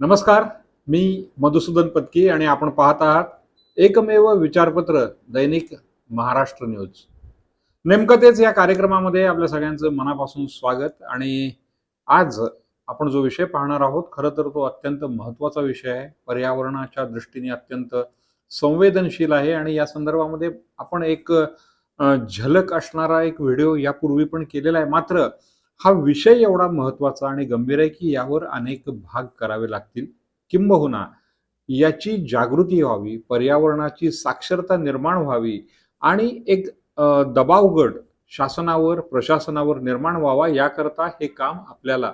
नमस्कार मी मधुसूदन पत्की आणि आपण पाहत आहात एकमेव विचारपत्र दैनिक महाराष्ट्र न्यूज. नेमकं तेच या कार्यक्रमामध्ये आपल्या सगळ्यांचं मनापासून स्वागत आणि आज आपण जो विषय पाहणार आहोत खरं तर तो अत्यंत महत्त्वाचा विषय आहे. पर्यावरणाच्या दृष्टीने अत्यंत संवेदनशील आहे आणि या संदर्भामध्ये आपण एक झलक असणारा एक व्हिडिओ यापूर्वी पण केलेला आहे. मात्र हा विषय एवढा महत्त्वाचा आणि गंभीर आहे की यावर अनेक भाग करावे लागतील. किंबहुना याची जागृती व्हावी पर्यावरणाची साक्षरता निर्माण व्हावी आणि एक दबावगड शासनावर प्रशासनावर निर्माण व्हावा याकरता हे काम आपल्याला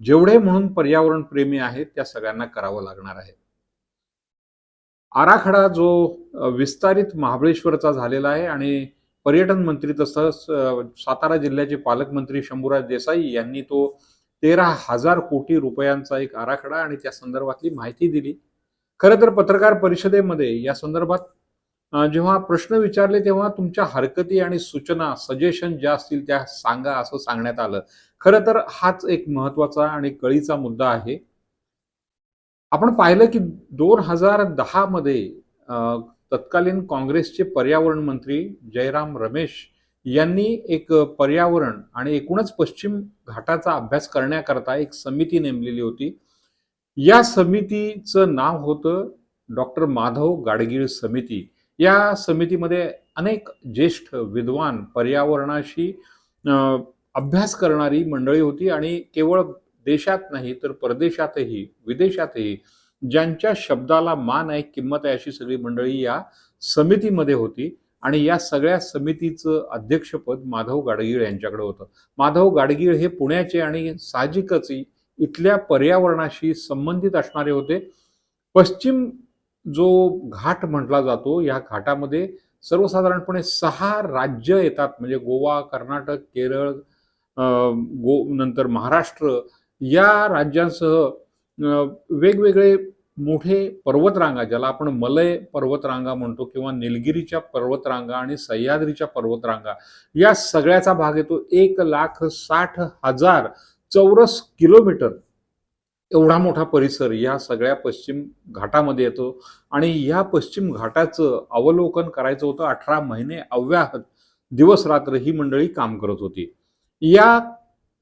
जेवढे म्हणून पर्यावरण प्रेमी आहेत त्या सगळ्यांना करावं लागणार आहे. आराखडा जो विस्तारित महाबळेश्वरचा झालेला आहे आणि पर्यटन मंत्री तसंच सातारा जिल्ह्याचे पालकमंत्री शंभूराज देसाई यांनी तो तेरा हजार कोटी रुपयांचा एक आराखडा आणि त्या संदर्भातली माहिती दिली. खरं तर पत्रकार परिषदेमध्ये या संदर्भात जेव्हा प्रश्न विचारले तेव्हा तुमच्या हरकती आणि सूचना सजेशन ज्या असतील त्या सांगा असं सांगण्यात आलं. खरं तर हाच एक महत्त्वाचा आणि कळीचा मुद्दा आहे. आपण पाहिलं की दोन हजार दहा मध्ये तत्कालीन काँग्रेसचे पर्यावरण मंत्री जयराम रमेश यांनी एक पर्यावरण आणि एकूणच पश्चिम घाटाचा अभ्यास करण्याकरता एक समिती नेमलेली होती. या समितीचं नाव होतं डॉक्टर माधव गाडगीळ समिती. या समितीमध्ये अनेक ज्येष्ठ विद्वान पर्यावरणाशी अभ्यास करणारी मंडळी होती आणि केवळ देशात नाही तर परदेशातही विदेशातही ज्यांच्या शब्दाला मान आहे किंमत आहे अशी सगळी मंडळी या समितीमध्ये होती. आणि या सगळ्या समितीचं अध्यक्षपद माधव गाडगीळ यांच्याकडे होतं. माधव गाडगीळ हे पुण्याचे आणि साहजिकच इथल्या पर्यावरणाशी संबंधित असणारे होते. पश्चिम जो घाट म्हटला जातो या घाटामध्ये सर्वसाधारणपणे सहा राज्य येतात. म्हणजे गोवा कर्नाटक केरळ गो नंतर महाराष्ट्र या राज्यांसह वेगवेगळे मोठे पर्वतरांगा ज्याला आपण मलय पर्वतरांगा म्हणतो किंवा निलगिरीच्या पर्वतरांगा आणि सह्याद्रीच्या पर्वतरांगा या सगळ्याचा भाग येतो एक लाख साठ हजार चौरस किलोमीटर. एवढा मोठा परिसर या सगळ्या पश्चिम घाटामध्ये येतो आणि या पश्चिम घाटाचं अवलोकन करायचं होतं अठरा महिने अव्याहत. दिवस रात्र ही मंडळी काम करत होती. या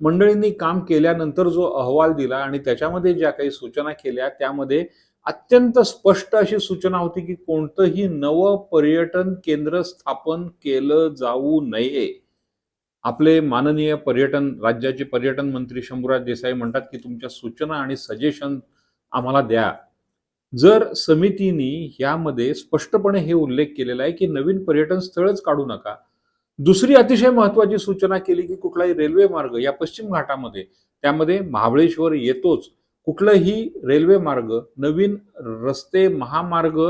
मंडळींनी काम केल्यानंतर जो अहवाल दिला आणि त्याच्यामध्ये ज्या काही सूचना केल्या त्यामध्ये अत्यंत स्पष्ट अशी सूचना होती की कोणतंही नवं पर्यटन केंद्र स्थापन केलं जाऊ नये. आपले माननीय पर्यटन राज्याचे पर्यटन मंत्री शंभूराज देसाई म्हणतात की तुमच्या सूचना आणि सजेशन आम्हाला द्या. जर समितीने यामध्ये स्पष्टपणे हे उल्लेख केलेला आहे की नवीन पर्यटन स्थळच काढू नका दुसरी अतिशय महत्वाची सूचना केली की कुठलाही रेल्वे मार्ग या पश्चिम घाटामध्ये त्यामध्ये महाबळेश्वर येतोच. कुठलंही रेल्वे मार्ग नवीन रस्ते महामार्ग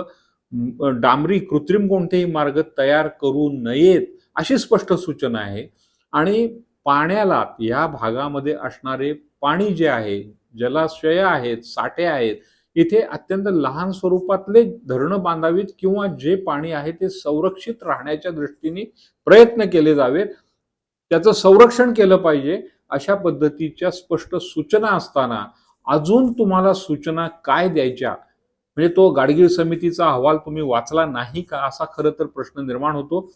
डांबरी कृत्रिम कोणतेही मार्ग तयार करू नयेत अशी स्पष्ट सूचना आहे. आणि पाण्याला या भागामध्ये असणारे पाणी जे आहे जलाशय आहेत साठे आहेत इथे अत्यंत लहान स्वरूपातले धरणं बांधावीत किंवा जे पाणी आहे ते संरक्षित राहण्याच्या दृष्टीने प्रयत्न केले जावेत. त्याचं संरक्षण केलं पाहिजे अशा पद्धतीच्या स्पष्ट सूचना असताना अजून तुम्हाला सूचना काय द्यायच्या? म्हणजे तो गाडगीळ समितीचा अहवाल तुम्ही वाचला नाही का असा खरं तर प्रश्न निर्माण होतो.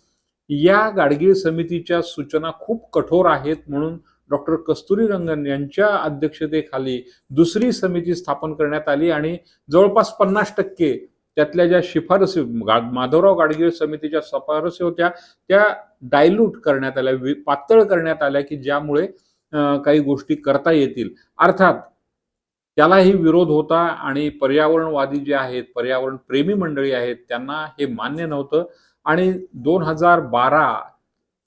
या गाडगीळ समितीच्या सूचना खूप कठोर आहेत म्हणून डॉक्टर कस्तुरी रंगन यांच्या अध्यक्षतेखाली दुसरी समिती स्थापन करण्यात आली आणि जवळपास पन्नास टक्के त्यातल्या ज्या शिफारसी माधवराव गाडगीळ समितीच्या शिफारसी होत्या त्या डायल्यूट करण्यात आल्या पातळ करण्यात आल्या की ज्यामुळे काही गोष्टी करता येतील. अर्थात त्यालाही विरोध होता आणि पर्यावरणवादी जे आहेत पर्यावरण प्रेमी मंडळी आहेत त्यांना हे मान्य नव्हतं. आणि दोन हजार बारा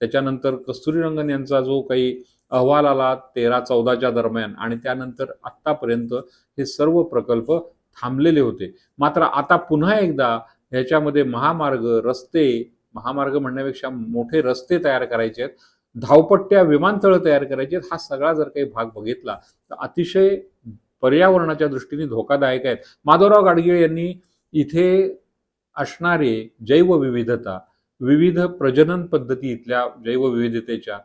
त्याच्यानंतर कस्तुरीरंगन यांचा जो काही अहवाल आला तेरा चौदाच्या दरम्यान आणि त्यानंतर आत्तापर्यंत हे सर्व प्रकल्प थांबलेले होते. मात्र आता पुन्हा एकदा ह्याच्यामध्ये महामार्ग रस्ते महामार्ग म्हणण्यापेक्षा मोठे रस्ते तयार करायचे आहेत. धावपट्ट्या विमानतळ तयार करायचे आहेत. हा सगळा जर काही भाग बघितला तर अतिशय पर्यावरणाच्या दृष्टीने धोकादायक आहेत. माधवराव गाडगीळ यांनी इथे असणारे जैवविविधता विविध प्रजनन पद्धती इथल्या जैवविविधतेच्या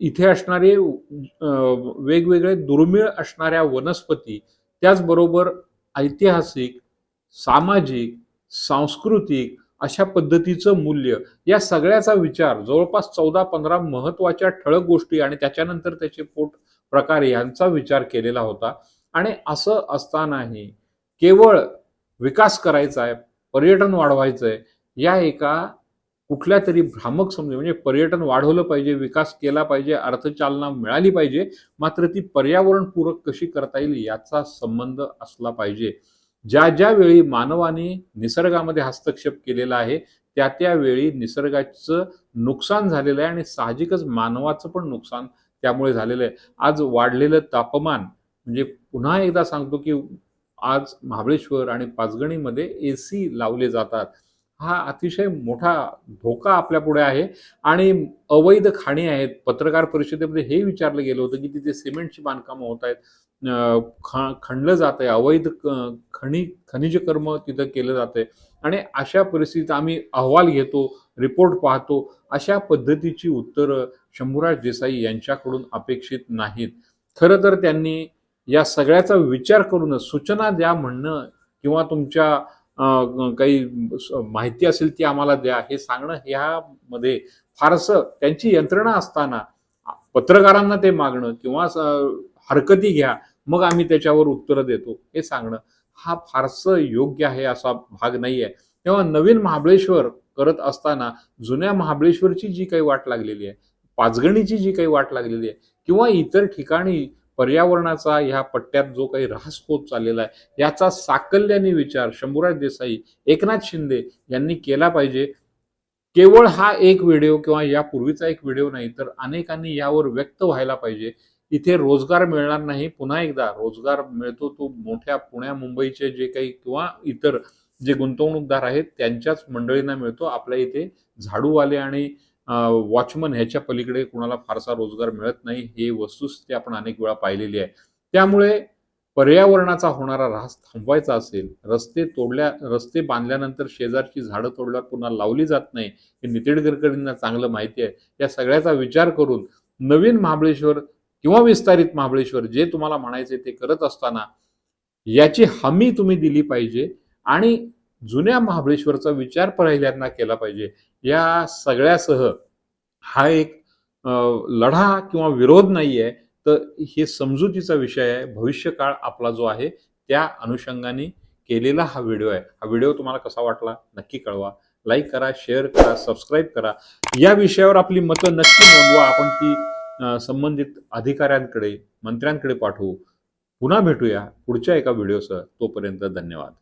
इथे असणारे वेगवेगळे दुर्मिळ असणाऱ्या वनस्पती त्याचबरोबर ऐतिहासिक सामाजिक सांस्कृतिक अशा पद्धतीचं मूल्य या सगळ्याचा विचार जवळपास चौदा पंधरा महत्त्वाच्या ठळक गोष्टी आणि त्याच्यानंतर त्याचे पोट प्रकार यांचा विचार केलेला होता. आणि असं असतानाही केवळ विकास करायचा आहे पर्यटन वाढवायचं आहे या एका कुठल्या तरी भ्रामक समज म्हणजे पर्यटन वाढवलं पाहिजे विकास केला पाहिजे अर्थचालना मिळाली पाहिजे मात्र ती पर्यावरणपूरक कशी करता येईल याचा संबंध असला पाहिजे. ज्या ज्या वेळी मानवाने निसर्गामध्ये हस्तक्षेप केलेला आहे त्या त्यावेळी निसर्गाचं नुकसान झालेलं आहे आणि साहजिकच मानवाचं पण नुकसान त्यामुळे झालेलं आहे. आज वाढलेलं तापमान म्हणजे पुन्हा एकदा सांगतो की आज महाबळेश्वर आणि पाचगणीमध्ये ए सी लावले जातात. हा अतिशय मोठा धोका आपल्या पुढे आहे. आणि अवैध खाणी आहेत. पत्रकार परिषदेमध्ये हे विचारलं गेलं होतं की तिथे सिमेंटची बांधकामं होत आहेत. ख खणलं जात आहे अवैध खणी खनि खनिज कर्म तिथं केलं जातंय. आणि अशा परिस्थितीत आम्ही अहवाल घेतो रिपोर्ट पाहतो. अशा पद्धतीची उत्तरं शंभूराज देसाई यांच्याकडून अपेक्षित नाहीत. खरं तर त्यांनी या सगळ्याचा विचार करूनच सूचना द्या म्हणणं किंवा तुमच्या काही माहिती असेल ती आम्हाला द्या. हे सांगणं ह्यामध्ये फारसं त्यांची यंत्रणा असताना पत्रकारांना ते मागणं किंवा हरकती घ्या मग आम्ही त्याच्यावर उत्तरं देतो हे सांगणं हा फारसं योग्य आहे असा भाग नाही आहे तेव्हा नवीन महाबळेश्वर करत असताना जुन्या महाबळेश्वरची जी काही वाट लागलेली आहे पाचगणीची जी काही वाट लागलेली आहे किंवा इतर ठिकाणी पर्यावरणाचा ह्या पट्ट्यात जो काही ऱ्हास होत चाललेला आहे याचा साकल्याने विचार शंभूराज देसाई एकनाथ शिंदे यांनी केला पाहिजे. केवळ हा एक व्हिडिओ किंवा यापूर्वीचा एक व्हिडिओ नाही तर अनेकांनी यावर व्यक्त व्हायला पाहिजे. इथे रोजगार मिळणार नाही. पुन्हा एकदा रोजगार मिळतो तो मोठ्या पुण्या मुंबईचे जे काही किंवा इतर जे गुंतवणूकदार आहेत त्यांच्याच मंडळींना मिळतो. आपल्या इथे झाडूवाले आणि वॉचमन ह्याच्या पलीकडे कुणाला फारसा रोजगार मिळत नाही हे वस्तुस्थिती आपण अनेक वेळा पाहिलेली आहे. त्यामुळे पर्यावरणाचा होणारा ऱ्हास थांबवायचा असेल रस्ते तोडल्या रस्ते बांधल्यानंतर शेजारची झाडं तोडल्यावर पुन्हा लावली जात नाही हे नितीन गडकरींना चांगलं माहिती आहे. या सगळ्याचा विचार करून नवीन महाबळेश्वर किंवा विस्तारित महाबळेश्वर जे तुम्हाला म्हणायचे ते करत असताना याची हमी तुम्ही दिली पाहिजे आणि जुन्या महाबळेश्वरचा विचार पहिल्यांदा केला पाहिजे. या सगळ्यासह हा एक लढा किंवा विरोध नाही आहे तर हे समजुतीचा विषय आहे. भविष्यकाळ आपला जो आहे त्या अनुषंगाने केलेला हा व्हिडिओ आहे. हा व्हिडिओ तुम्हाला कसा वाटला नक्की कळवा. लाईक करा शेअर करा सबस्क्राईब करा. या विषयावर आपली मतं नक्की नोंदवा. आपण ती संबंधित अधिकाऱ्यांकडे मंत्र्यांकडे पाठवू. पुन्हा भेटूया पुढच्या एका व्हिडिओसह. तोपर्यंत धन्यवाद.